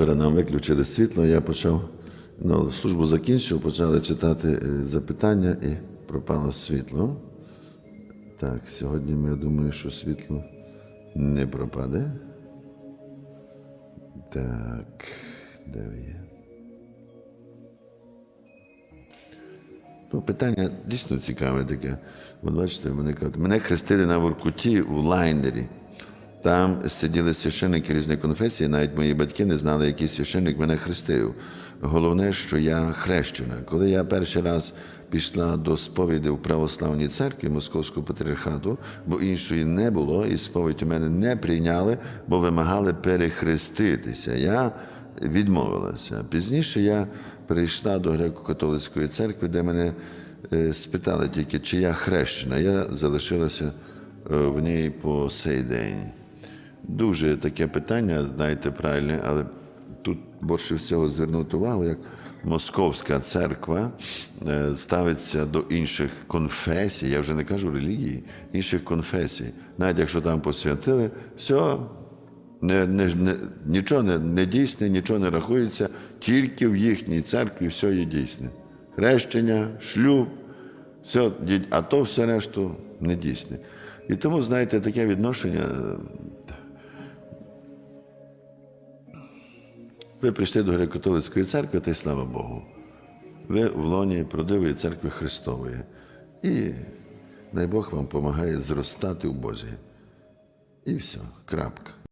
вчора нам виключили світло, я почав, ну, службу закінчив, почали читати е, запитання і пропало світло. Так, сьогодні я думаю, що світло не пропаде. Так, де ви є? Ну, питання дійсно цікаве таке. От бачите, мене кажуть, мене хрестили на Воркуті у лайнері. Там сиділи священники різних конфесій, навіть мої батьки не знали, який священник мене хрестив. Головне, що я хрещена. Коли я перший раз пішла до сповіді в православній церкві Московського патріархату, бо іншої не було, і сповідь у мене не прийняли, бо вимагали перехреститися. Я відмовилася. Пізніше я прийшла до греко-католицької церкви, де мене е, спитали тільки, чи я хрещена. Я залишилася е, в ній по сей день. Дуже таке питання, знаєте, правильне, але тут більше всього звернути увагу, як Московська церква е, ставиться до інших конфесій, я вже не кажу релігії, інших конфесій. Навіть якщо там посвятили, все, не, не, не, нічого не, не дійсне, нічого не рахується, тільки в їхній церкві все є дійсне. Хрещення, шлюб, все, а то все решту не дійсне. І тому, знаєте, таке відношення. Ви прийшли до греко-католицької церкви, та й слава Богу. Ви в лоні продивої церкви Христової. І дай Бог вам допомагає зростати у Бозі. І все, крапка.